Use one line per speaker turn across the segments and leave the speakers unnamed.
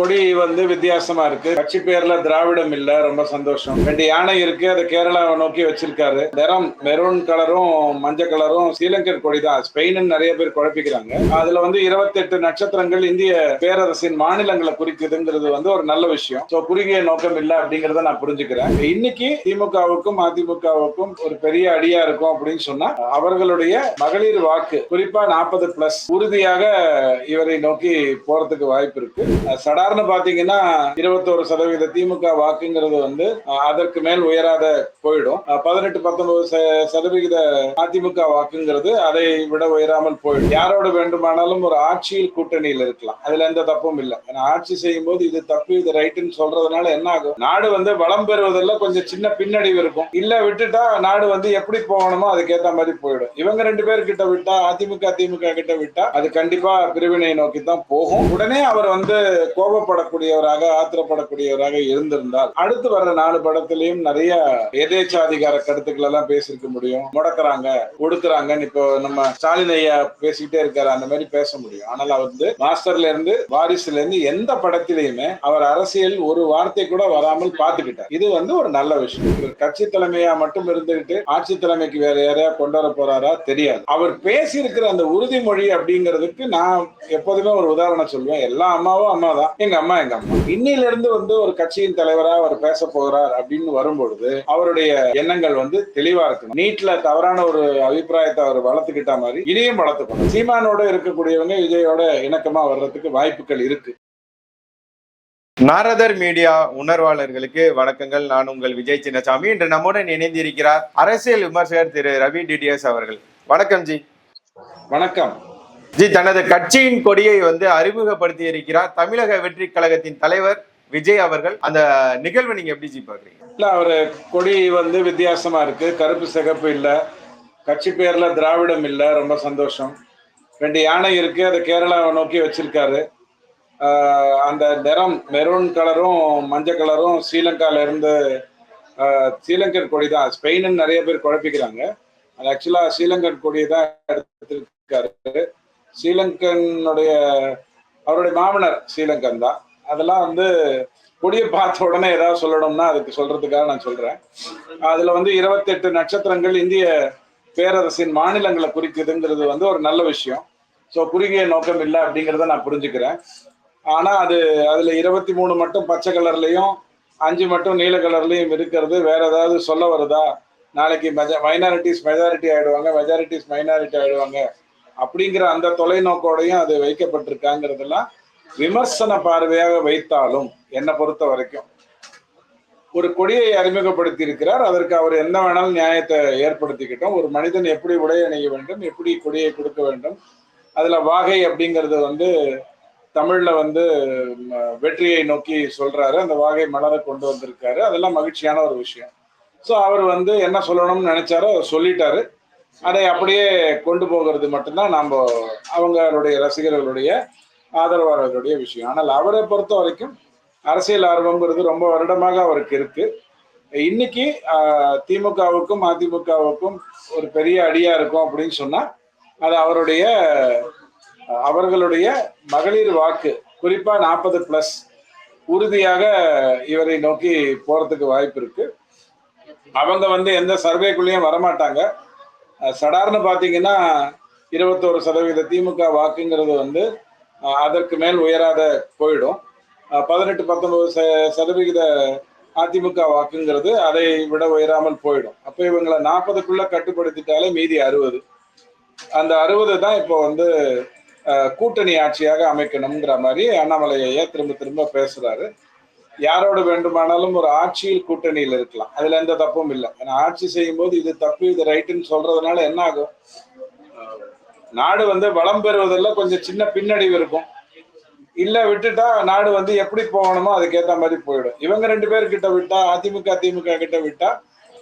கொடி வந்து வித்தியாசமா இருக்கு. கட்சி பேர்ல திராவிடம் இல்ல ரொம்ப சந்தோஷம். ரெண்டு யானை இருக்கு அதை கேரளாவை நோக்கி வச்சிருக்காரு. நிறம் மெரூன் கலரும் மஞ்சள் கலரும் ஸ்ரீலங்கன் கொடி தான் ஸ்பெயின் நிறைய பேர் குழப்பிக்கிறாங்க. அதுல வந்து 28 நட்சத்திரங்கள் இந்திய பேரரசின் மாநிலங்களை குறிக்குதுங்கிறது வந்து ஒரு நல்ல விஷயம். சோ குறுகிய நோக்கம் இல்ல அப்படிங்கறத நான் புரிஞ்சுக்கிறேன். இன்னைக்கு திமுகவுக்கும் அதிமுகவுக்கும் ஒரு பெரிய அடியா இருக்கும் அப்படின்னு சொன்னா அவர்களுடைய மகளிர் வாக்கு குறிப்பா நாற்பது பிளஸ் உறுதியாக இவரை நோக்கி போறதுக்கு வாய்ப்பு இருக்கு. சடா காரணம் பாத்தீங்கன்னா இருபத்தோரு சதவீத திமுக வாக்குங்கிறது வந்து அதற்கு மேல் உயராத போயிடும். பதினெட்டு பத்தொன்பது ச- சதவிகித அதிமுக வாக்குங்கிறது அதை விட உயராமல் போயிடும். யாரோட வேண்டுமானாலும் ஒரு ஆட்சியில் கூட்டணியில் இருக்கலாம். அதுல எந்த தப்பும் இல்லை. ஏன்னா ஆட்சி செய்யும் போது இது தப்பு இது ரைட்டுன்னு சொல்றதுனால என்ன ஆகும்? நாடு வந்து வளம் பெறுவதில் கொஞ்சம் சின்ன பின்னடைவு இருக்கும். இல்ல விட்டுட்டா நாடு வந்து எப்படி போகணுமோ அதுக்கேத்த மாதிரி போயிடும். இவங்க ரெண்டு பேர் கிட்ட விட்டா அதிமுக திமுக கிட்ட விட்டா அது கண்டிப்பா பிரிவினை நோக்கி தான் போகும். உடனே அவர் வந்து கோபப்படக்கூடியவராக ஆத்திரப்படக்கூடியவராக இருந்திருந்தால் அடுத்து வர்ற நாலு படத்திலையும் நிறைய எதேச்சாதிகார கருத்துக்கள் எல்லாம் பேசியிருக்க முடியும். முடக்கிறாங்க ஒடுக்குறாங்கன்னு இப்போ நம்ம ஸ்டாலின் ஐயா பேசிக்கிட்டே இருக்காரு அந்த மாதிரி பேச முடியும். ஆனால் அவர் வந்து மாஸ்டர்ல இருந்து வாரிசுல இருந்து எந்த படத்திலையுமே அவர் அரசியல் ஒரு வார்த்தை கூட வராமல் பார்த்துக்கிட்டார். இது வந்து ஒரு நல்ல விஷயம். கட்சி தலைமையா மட்டும் இருந்துகிட்டு ஆட்சி தலைமைக்கு வேற யாரையா கொண்டு வர போறாரா தெரியாது. அவர் பேசியிருக்கிற அந்த உறுதிமொழி அப்படிங்கிறதுக்கு நான் எப்போதுமே ஒரு உதாரணம் சொல்லுவேன் எல்லா அம்மாவும் அம்மா தான் எங்க அம்மா எங்க அம்மா. இன்னில இருந்து வந்து ஒரு கட்சியின் தலைவரா அவர் பேச போகிறார் அப்படின்னு வரும்பொழுது அவருடைய எண்ணங்கள் வந்து தெளிவா இருக்கணும். நீட்ல தவறான ஒரு அபிப்பிராயத்தை அவர் வளர்த்துக்கிட்ட மாதிரி இனியும் வளர்த்துக்கணும். சீமானோட இருக்கக்கூடியவங்க விஜயோட இணக்கமா வர்றதுக்கு வாய்ப்புகள் இருக்கு.
நாரதர் மீடியா உணர்வாளர்களுக்கு வணக்கங்கள். நான் உங்கள் விஜய் சின்னசாமி. இன்று நம்முடன் இணைந்திருக்கிறார் அரசியல் விமர்சகர் திரு ரவி டிடிஎஸ் அவர்கள். வணக்கம் ஜி.
வணக்கம்.
ஜி தனது கட்சியின் கொடியை வந்து அறிமுகப்படுத்தி இருக்கிறார் தமிழக வெற்றி கழகத்தின் தலைவர் விஜய் அவர்கள். அந்த நிகழ்வை நீங்க எப்படி ஜி பாக்குறீங்க
இல்ல அவர் கொடி வந்து வித்தியாசமா இருக்கு. கருப்பு சிகப்பு இல்ல. கட்சி பேர்ல திராவிடம் இல்ல. ரொம்ப சந்தோஷம். ரெண்டு யானை இருக்கு. அதை கேரளாவை நோக்கி வச்சிருக்காரு. அந்த நிறம் மெரூன் கலரும் மஞ்சள் கலரும் ஸ்ரீலங்கால இருந்து ஸ்ரீலங்கன் கொடி தான். ஸ்பெயின்னு நிறைய பேர் குழப்பிக்கிறாங்க. அது ஆக்சுவலா ஸ்ரீலங்கன் கொடியை தான் எடுத்திருக்காரு. ஸ்ரீலங்கனுடைய அவருடைய மாமனர் ஸ்ரீலங்கன் தான். அதெல்லாம் வந்து கொடியை பார்த்த உடனே ஏதாவது சொல்லணும்னா அதுக்கு சொல்றதுக்காக நான் சொல்றேன். அதுல வந்து இருபத்தெட்டு நட்சத்திரங்கள் இந்திய பேரரசின் மாநிலங்களை குறிக்குதுங்கிறது வந்து ஒரு நல்ல விஷயம். ஸோ குறுகிய நோக்கம் இல்லை அப்படிங்கிறத நான் புரிஞ்சுக்கிறேன். ஆனா அது அதுல இருபத்தி மூணு மட்டும் பச்சை கலர்லயும் அஞ்சு மட்டும் நீல கலர்லயும் இருக்கிறது. வேற ஏதாவது சொல்ல வருதா? நாளைக்கு மெஜ மைனாரிட்டிஸ் மெஜாரிட்டி ஆயிடுவாங்க மெஜாரிட்டிஸ் மைனாரிட்டி ஆயிடுவாங்க. அப்படிங்கிற அந்த தொலைநோக்கோடையும் அது வைக்கப்பட்டிருக்காங்கிறதெல்லாம் விமர்சன பார்வையாக வைத்தாலும் என்னை பொறுத்த வரைக்கும். ஒரு கொடியை அறிமுகப்படுத்தி இருக்கிறார் அதற்கு அவர் என்ன வேணாலும் நியாயத்தை ஏற்படுத்திக்கிட்டோம். ஒரு மனிதன் எப்படி உடை அணிய வேண்டும் எப்படி கொடியை கொடுக்க வேண்டும் அதுல வாகை அப்படிங்கிறது வந்து தமிழ்ல வந்து வெற்றியை நோக்கி சொல்றாரு. அந்த வாகை மலர கொண்டு வந்திருக்காரு. அதெல்லாம் மகிழ்ச்சியான ஒரு விஷயம். ஸோ அவர் வந்து என்ன சொல்லணும்னு நினைச்சாரோ அவர் சொல்லிட்டாரு. அதை அப்படியே கொண்டு போகிறது மட்டும்தான் நம்ம அவங்களுடைய ரசிகர்களுடைய ஆதரவாளர்களுடைய விஷயம். ஆனால் அவரை பொறுத்த வரைக்கும் அரசியல் ஆர்வம்ங்கிறது ரொம்ப வருடமாக அவருக்கு இருக்கு. இன்னைக்கு திமுகவுக்கும் அதிமுகவுக்கும் ஒரு பெரிய அடியா இருக்கும் அப்படின்னு சொன்னா அது அவருடைய அவர்களுடைய மகளிர் வாக்கு குறிப்பா நாற்பது பிளஸ் உறுதியாக இவரை நோக்கி போறதுக்கு வாய்ப்பு இருக்கு. அவங்க வந்து எந்த சர்வேக்குள்ளேயும் வரமாட்டாங்க. சடார்னு பார்த்தீங்கன்னா இருபத்தோரு சதவீத திமுக வாக்குங்கிறது வந்து அதற்கு மேல் உயராத போயிடும். பதினெட்டு பத்தொன்பது ச- சதவிகித அதிமுக வாக்குங்கிறது அதை விட உயராமல் போயிடும். அப்போ இவங்களை நாற்பதுக்குள்ள கட்டுப்படுத்திட்டாலே மீதி அறுபது. அந்த அறுபது தான் இப்போ வந்து கூட்டணி ஆட்சியாக அமைக்கணுங்கிற மாதிரி அண்ணாமலை ஐயா திரும்ப திரும்ப பேசுறாரு. யாரோடு வேண்டுமானாலும் ஒரு ஆட்சியில் கூட்டணியில் இருக்கலாம். அதுல எந்த தப்பும் இல்லை. ஏன்னா ஆட்சி செய்யும் போது இது தப்பு இது ரைட்டுன்னு சொல்றதுனால என்ன ஆகும்? நாடு வந்து வளம் பெறுவதில் கொஞ்சம் சின்ன பின்னடைவு இருக்கும். இல்ல விட்டுட்டா நாடு வந்து எப்படி போகணுமோ அதுக்கேத்த மாதிரி போயிடும். இவங்க ரெண்டு பேர் கிட்ட விட்டா அதிமுக திமுக கிட்ட விட்டா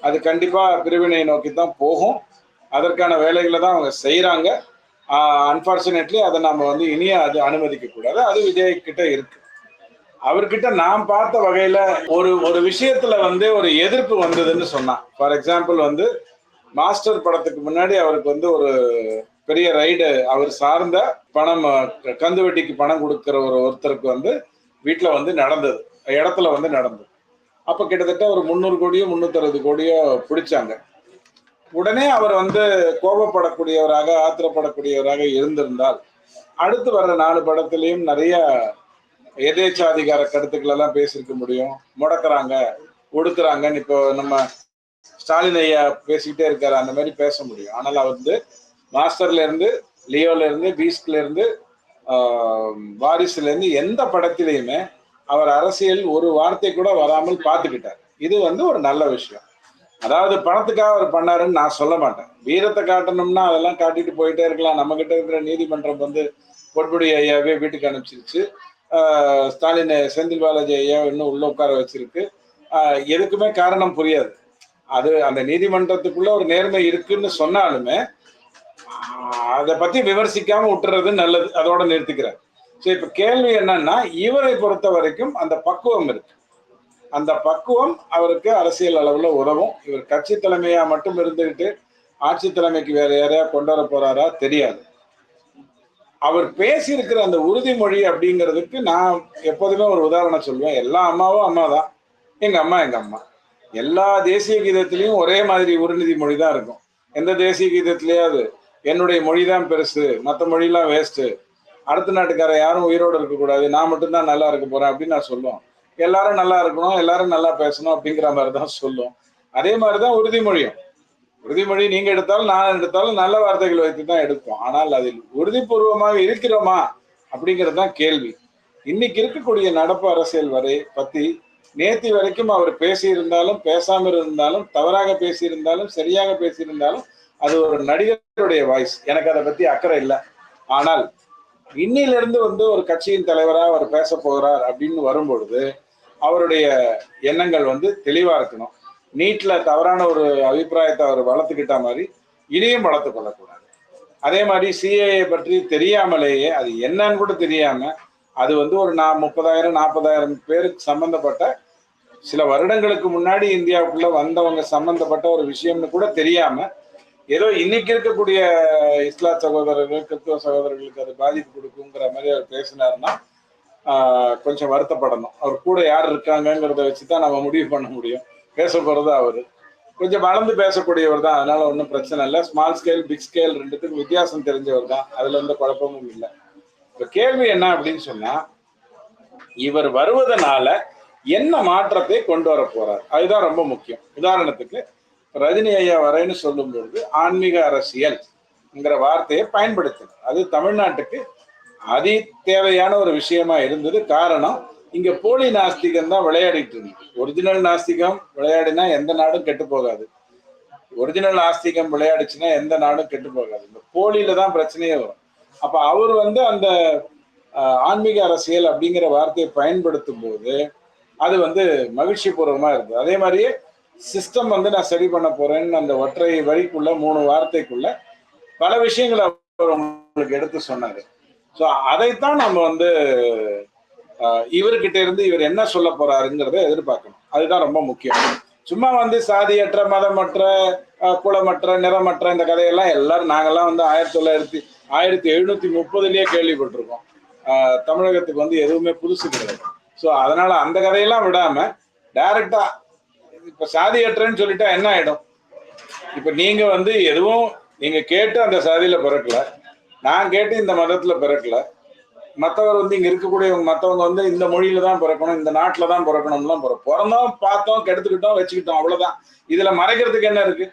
அது கண்டிப்பா பிரிவினை நோக்கி தான் போகும். அதற்கான வேலைகளை தான் அவங்க செய்யறாங்க அன்பார்ச்சுனேட்லி அதை நாம வந்து இனியும் அது அனுமதிக்க கூடாது. அது விஜய் கிட்ட இருக்கு. அவர்கிட்ட நான் பார்த்த வகையில ஒரு ஒரு விஷயத்துல வந்து ஒரு எதிர்ப்பு வந்ததுன்னு சொன்னான். ஃபார் எக்ஸாம்பிள் வந்து மாஸ்டர் படத்துக்கு முன்னாடி அவருக்கு வந்து ஒரு பெரிய ரைடு அவர் சார்ந்த பணம் கந்து வட்டிக்கு பணம் கொடுக்கிற ஒரு ஒருத்தருக்கு வந்து வீட்டில் வந்து நடந்தது. இடத்துல வந்து நடந்தது. அப்போ கிட்டத்தட்ட ஒரு முந்நூறு கோடியோ முந்நூற்றறுபது கோடியோ பிடிச்சாங்க. உடனே அவர் வந்து கோபப்படக்கூடியவராக ஆத்திரப்படக்கூடியவராக இருந்திருந்தால் அடுத்து வர்ற நாலு படத்துலையும் நிறைய எதேச்சாதிகார கருத்துக்கள் எல்லாம் பேசியிருக்க முடியும்? முடக்கிறாங்க ஒடுக்குறாங்கன்னு இப்போ நம்ம ஸ்டாலின் ஐயா பேசிக்கிட்டே இருக்காரு. அந்த மாதிரி பேச முடியும். ஆனால் அவர் வந்து மாஸ்டர்ல இருந்து லியோல இருந்து பீஸ்ட்ல இருந்து வாரிசுல இருந்து எந்த படத்திலையுமே அவர் அரசியல் ஒரு வார்த்தை கூட வராமல் பார்த்துக்கிட்டார். இது வந்து ஒரு நல்ல விஷயம். அதாவது பணத்துக்காக அவர் பண்ணாருன்னு நான் சொல்ல மாட்டேன். வீரத்தை காட்டணும்னா அதெல்லாம் காட்டிட்டு போயிட்டே இருக்கலாம். நம்ம கிட்ட இருக்கிற நீதிமன்றம் வந்து பொட்புடி ஐயாவே வீட்டுக்கு அனுப்பிச்சிருச்சு. ஸ்டாலின் செந்தில் பாலாஜி ஐயா இன்னும் உள்ள உட்கார வச்சிருக்கு. எதுக்குமே காரணம் புரியாது. அது அந்த நீதிமன்றத்துக்குள்ள ஒரு நேர்மை இருக்குன்னு சொன்னாலுமே அதை பத்தி விமர்சிக்காம விட்டுறது நல்லது. அதோட நிறுத்திக்கிறார் ஸோ இப்ப கேள்வி என்னன்னா இவரை பொறுத்த வரைக்கும் அந்த பக்குவம் இருக்கு. அந்த பக்குவம் அவருக்கு அரசியல் அளவுல உதவும். இவர் கட்சி தலைமையா மட்டும் இருந்துகிட்டு ஆட்சி தலைமைக்கு வேற யாரையா கொண்டு வர போறாரா தெரியாது. அவர் பேசியிருக்கிற அந்த உறுதிமொழி அப்படிங்கிறதுக்கு நான் எப்போதுமே ஒரு உதாரணம் சொல்லுவேன். எல்லா அம்மாவும் அம்மா தான் எங்க அம்மா எங்க அம்மா. எல்லா தேசிய கீதத்திலையும் ஒரே மாதிரி உறுதிமொழி மொழி தான் இருக்கும். எந்த தேசிய கீதத்திலேயாவது என்னுடைய மொழி தான் பெருசு மற்ற மொழிலாம் வேஸ்ட்டு அடுத்த நாட்டுக்கார யாரும் உயிரோடு இருக்கக்கூடாது நான் மட்டும்தான் நல்லா இருக்க போறேன் அப்படின்னு நான் சொல்லுவோம். எல்லாரும் நல்லா இருக்கணும் எல்லாரும் நல்லா பேசணும் அப்படிங்கிற மாதிரி தான் சொல்லும் அதே மாதிரி தான் உறுதிமொழியும். உறுதிமொழி நீங்க எடுத்தாலும் நான் எடுத்தாலும் நல்ல வார்த்தைகள் வைத்து தான் எடுப்போம். ஆனால் அதில் உறுதிபூர்வமாக இருக்கிறோமா அப்படிங்கிறது தான் கேள்வி. இன்னைக்கு இருக்கக்கூடிய நடப்பு அரசியல் வரை பத்தி நேத்தி வரைக்கும் அவர் பேசியிருந்தாலும் பேசாமல் இருந்தாலும் தவறாக பேசியிருந்தாலும் சரியாக பேசியிருந்தாலும் அது ஒரு நடிகருடைய வாய்ஸ் எனக்கு அதை பத்தி அக்கறை இல்லை. ஆனால் இன்னிலிருந்து வந்து ஒரு கட்சியின் தலைவராக அவர் பேச போகிறார் அப்படின்னு வரும்பொழுது அவருடைய எண்ணங்கள் வந்து தெளிவா இருக்கணும். நீட்ல தவறான ஒரு அபிப்பிராயத்தை அவர் வளர்த்துக்கிட்ட மாதிரி இனியும் வளர்த்து கொள்ளக்கூடாது. அதே மாதிரி சிஏஏ பற்றி தெரியாமலேயே அது என்னன்னு கூட தெரியாம அது வந்து ஒரு நா முப்பதாயிரம் நாற்பதாயிரம் பேருக்கு சம்பந்தப்பட்ட சில வருடங்களுக்கு முன்னாடி இந்தியாவுக்குள்ள வந்தவங்க சம்பந்தப்பட்ட ஒரு விஷயம்னு கூட தெரியாம ஏதோ இன்னைக்கு இருக்கக்கூடிய இஸ்லாத் சகோதரர்கள் கிறிஸ்துவ சகோதரர்களுக்கு அது பாதிப்பு கொடுக்குங்கிற மாதிரி அவர் பேசினாருன்னா கொஞ்சம் வருத்தப்படணும். அவர் கூட யார் இருக்காங்கங்கிறத வச்சு தான் நம்ம முடிவு பண்ண முடியும். பேச போறது அவரு. கொஞ்சம் வளர்ந்து பேசக்கூடியவர் தான் அதனால ஒன்றும் பிரச்சனை இல்லை. ஸ்மால் ஸ்கேல் பிக் ஸ்கேல் ரெண்டுத்துக்கும் வித்தியாசம் தெரிஞ்சவர் தான். அதுல எந்த குழப்பமும் இல்லை. இப்ப கேள்வி என்ன அப்படின்னு சொன்னா இவர் வருவதனால என்ன மாற்றத்தை கொண்டு வர போறார்? அதுதான் ரொம்ப முக்கியம். உதாரணத்துக்கு ரஜினி ஐயா வரேன்னு சொல்லும் பொழுது ஆன்மீக அரசியல்ங்கிற வார்த்தையை பயன்படுத்தினார். அது தமிழ்நாட்டுக்கு அதி தேவையான ஒரு விஷயமா இருந்தது. காரணம் இங்க போலி நாஸ்திகம் தான் விளையாடிட்டு இருக்கு. ஒரிஜினல் நாஸ்திகம் விளையாடினா எந்த நாடும் கெட்டு போகாது. ஒரிஜினல் நாஸ்திகம் விளையாடுச்சுன்னா எந்த நாடும் கெட்டு போகாது. இந்த போலியில தான் பிரச்சனையே வரும். அப்ப அவர் வந்து அந்த ஆன்மீக அரசியல் அப்படிங்கிற வார்த்தையை பயன்படுத்தும் போது அது வந்து மகிழ்ச்சி பூர்வமா இருந்தது. அதே மாதிரியே சிஸ்டம் வந்து நான் சரி பண்ண போறேன்னு அந்த ஒற்றை வரிக்குள்ள மூணு வார்த்தைக்குள்ள பல விஷயங்களை அவர் உங்களுக்கு எடுத்து சொன்னாரு. ஸோ அதைத்தான் நம்ம வந்து இவர்கிட்ட இருந்து இவர் என்ன சொல்ல போறாருங்கிறத எதிர்பார்க்கணும். அதுதான் ரொம்ப முக்கியம். சும்மா வந்து சாதியற்ற மதமற்ற குளமற்ற குலமற்ற நிறமற்ற இந்த கதையெல்லாம் எல்லாரும் நாங்கெல்லாம் வந்து ஆயிரத்தி தொள்ளாயிரத்தி ஆயிரத்தி எழுநூத்தி முப்பதுலயே கேள்விப்பட்டிருக்கோம். தமிழகத்துக்கு வந்து எதுவுமே புதுசு கிடையாது. ஸோ அதனால அந்த கதையெல்லாம் விடாம டைரக்டா இப்ப சாதியற்றன்னு சொல்லிட்டா என்ன ஆயிடும்? இப்ப நீங்க வந்து எதுவும் நீங்க கேட்டு அந்த சாதியில பிறக்கல. நான் கேட்டு இந்த மதத்துல பிறக்கல. மற்றவர் வந்து இங்க இருக்கக்கூடியவங்க மற்றவங்க வந்து இந்த மொழியில தான் பிறக்கணும் இந்த நாட்டில் தான் பிறக்கணும்லாம் பிற பிறந்தோம் பார்த்தோம் கெடுத்துக்கிட்டோம் வச்சுக்கிட்டோம் அவ்வளவுதான். இதுல மறைக்கிறதுக்கு என்ன இருக்கு?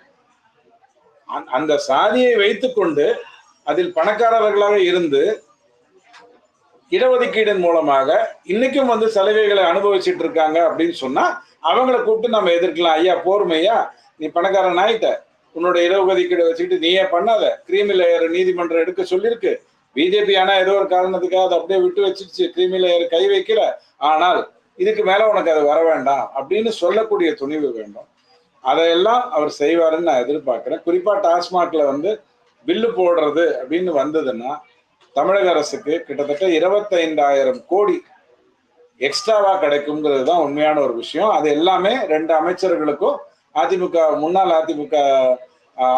அந்த சாதியை வைத்துக்கொண்டு அதில் பணக்காரர்களாக இருந்து இடஒதுக்கீடின் மூலமாக இன்னைக்கும் வந்து சலுகைகளை அனுபவிச்சுட்டு இருக்காங்க அப்படின்னு சொன்னா அவங்கள கூப்பிட்டு நம்ம எதிர்க்கலாம். ஐயா போர்மையா நீ பணக்காரன் ஆயிட்ட. உன்னோட இடஒதுக்கீடு வச்சுக்கிட்டு நீயே பண்ணாத. கிரீமி லேயர் நீதிமன்றம் எடுக்க சொல்லியிருக்கு. பிஜேபி ஆனா ஏதோ ஒரு காரணத்துக்காக அதை அப்படியே விட்டு வச்சிருச்சு. கிரீமி கை வைக்கல. ஆனால் இதுக்கு மேல உனக்கு அது வர வேண்டாம் அப்படின்னு சொல்லக்கூடிய துணிவு வேண்டும். அதையெல்லாம் அவர் செய்வாருன்னு நான் எதிர்பார்க்கிறேன். குறிப்பா டாஸ்மாக்ல வந்து பில்லு போடுறது அப்படின்னு வந்ததுன்னா தமிழக அரசுக்கு கிட்டத்தட்ட இருபத்தைந்தாயிரம் கோடி எக்ஸ்ட்ராவா கிடைக்குங்கிறது தான் உண்மையான ஒரு விஷயம். அது எல்லாமே ரெண்டு அமைச்சர்களுக்கும் அதிமுக முன்னாள் அதிமுக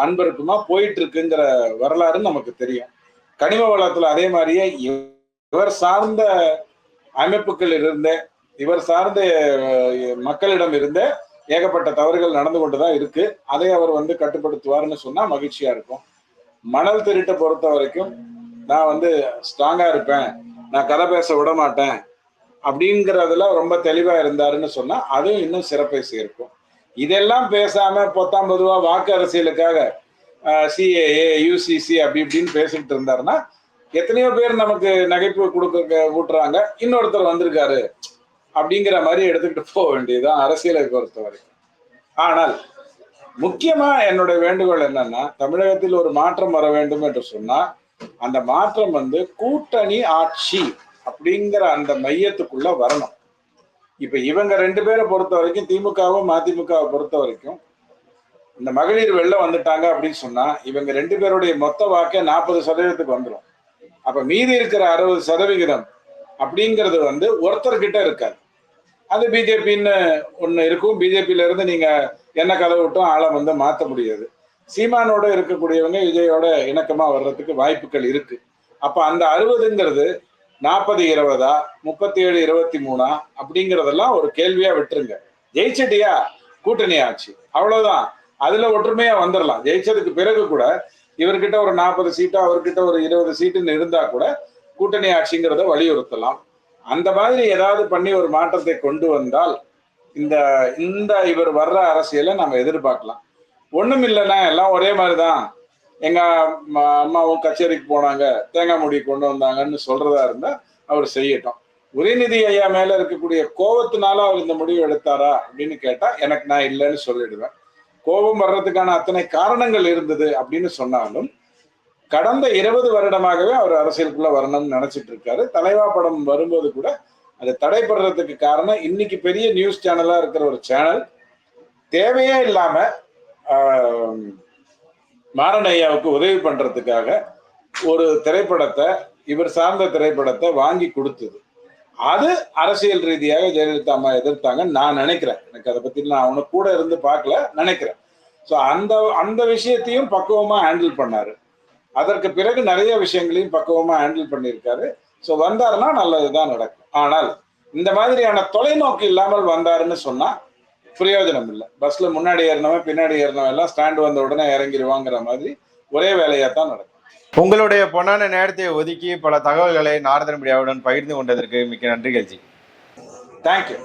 அன்பருக்குமா போயிட்டு இருக்குங்கிற வரலாறு நமக்கு தெரியும். கனிம வளத்துல அதே மாதிரியே இவர் சார்ந்த அமைப்புகள் இருந்த இவர் சார்ந்த மக்களிடம் இருந்த ஏகப்பட்ட தவறுகள் நடந்து கொண்டுதான் இருக்கு. அதை அவர் வந்து கட்டுப்படுத்துவார்னு சொன்னா மகிழ்ச்சியா இருக்கும். மணல் திருட்டை பொறுத்த வரைக்கும் நான் வந்து ஸ்ட்ராங்கா இருப்பேன். நான் கதை பேச விட மாட்டேன். அப்படிங்கிறதுல ரொம்ப தெளிவா இருந்தாருன்னு சொன்னா அதுவும் இன்னும் சிறப்பை சேர்க்கும். இதெல்லாம் பேசாம பொத்தாம் பொதுவா வாக்கு அரசியலுக்காக சிஏஏ யூசிசி அப்படி இப்படின்னு பேசிக்கிட்டு இருந்தாருன்னா எத்தனையோ பேர் நமக்கு நகைப்பு கொடுக்க ஊட்டுறாங்க. இன்னொருத்தர் வந்திருக்காரு அப்படிங்கிற மாதிரி எடுத்துக்கிட்டு போக வேண்டியதுதான் அரசியலை பொறுத்த வரைக்கும். ஆனால் முக்கியமா என்னுடைய வேண்டுகோள் என்னன்னா தமிழகத்தில் ஒரு மாற்றம் வர வேண்டும் என்று சொன்னா அந்த மாற்றம் வந்து கூட்டணி ஆட்சி அப்படிங்கிற அந்த மையத்துக்குள்ள வரணும். இப்ப இவங்க ரெண்டு பேரை பொறுத்த வரைக்கும் திமுகவும் மதிமுகவை பொறுத்த வரைக்கும் இந்த மகளிர் வெளில வந்துட்டாங்க அப்படின்னு சொன்னா இவங்க ரெண்டு பேருடைய மொத்த வாக்கே நாற்பது சதவீதத்துக்கு வந்துடும் அப்ப மீதி இருக்கிற அறுபது சதவிகிதம் அப்படிங்கிறது வந்து ஒருத்தர்கிட்ட இருக்காது. அது பிஜேபின்னு ஒண்ணு இருக்கும். பிஜேபியில இருந்து நீங்க என்ன கதை விட்டும் ஆளை வந்து மாத்த முடியாது. சீமானோட இருக்கக்கூடியவங்க விஜயோட இணக்கமா வர்றதுக்கு வாய்ப்புகள் இருக்கு. அப்ப அந்த அறுபதுங்கிறது நாற்பது இருபதா முப்பத்தி ஏழு இருபத்தி மூணா அப்படிங்கறதெல்லாம் ஒரு கேள்வியா விட்டுருங்க. ஜெயிச்சிட்டியா? கூட்டணி ஆச்சு. அவ்வளவுதான். அதுல ஒற்றுமையா வந்துடலாம் ஜெயிச்சதுக்கு பிறகு கூட இவர்கிட்ட ஒரு நாற்பது சீட்டோ அவர்கிட்ட ஒரு இருபது சீட்டுன்னு இருந்தா கூட கூட்டணி ஆட்சிங்கிறத வலியுறுத்தலாம். அந்த மாதிரி ஏதாவது பண்ணி ஒரு மாற்றத்தை கொண்டு வந்தால் இந்த இந்த இவர் வர்ற அரசியலை நம்ம எதிர்பார்க்கலாம். ஒண்ணும் இல்லைன்னா எல்லாம் ஒரே மாதிரி தான் எங்க அம்மாவும் கச்சேரிக்கு போனாங்க தேங்காய் முடி கொண்டு வந்தாங்கன்னு சொல்றதா இருந்தா அவர் செய்யட்டும். உதயநிதி ஐயா மேல இருக்கக்கூடிய கோபத்தினால அவர் இந்த முடிவு எடுத்தாரா அப்படின்னு கேட்டா எனக்கு நான் இல்லைன்னு சொல்லிடுவேன். கோபம் வர்றதுக்கான அத்தனை காரணங்கள் இருந்தது அப்படின்னு சொன்னாலும் கடந்த இருபது வருடமாகவே அவர் அரசியலுக்குள்ள வரணும்னு நினைச்சிட்டு இருக்காரு. தலைவா படம் வரும்போது கூட அது தடைப்படுறதுக்கு காரணம் இன்னைக்கு பெரிய நியூஸ் சேனலா இருக்கிற ஒரு சேனல் தேவையே இல்லாம மாரணையாவுக்கு ஐயாவுக்கு உதவி பண்றதுக்காக ஒரு திரைப்படத்தை இவர் சார்ந்த திரைப்படத்தை வாங்கி கொடுத்தது. அது அரசியல் ரீதியாக ஜெயலலிதா அம்மா எதிர்த்தாங்கன்னு நான் நினைக்கிறேன். எனக்கு அதை பத்தி நான் அவனை கூட இருந்து பார்க்கல நினைக்கிறேன். ஸோ அந்த அந்த விஷயத்தையும் பக்குவமா ஹேண்டில் பண்ணாரு. அதற்கு பிறகு நிறைய விஷயங்களையும் பக்குவமா ஹேண்டில் பண்ணியிருக்காரு. ஸோ வந்தாருன்னா நல்லதுதான் நடக்கும். ஆனால் இந்த மாதிரியான தொலைநோக்கு இல்லாமல் வந்தாருன்னு சொன்னா பிரயோஜனம் இல்லை. பஸ்ல முன்னாடி ஏறினவன் பின்னாடி ஏறினவன் எல்லாம் ஸ்டாண்ட் வந்த உடனே இறங்கிடுவாங்கிற மாதிரி ஒரே வேலையா தான் நடக்கும்.
உங்களுடைய பொன்னான நேரத்தை ஒதுக்கி பல தகவல்களை நாரதன் மீடியாவுடன் பகிர்ந்து கொண்டதற்கு மிக்க நன்றி கட்சி
தேங்க்யூ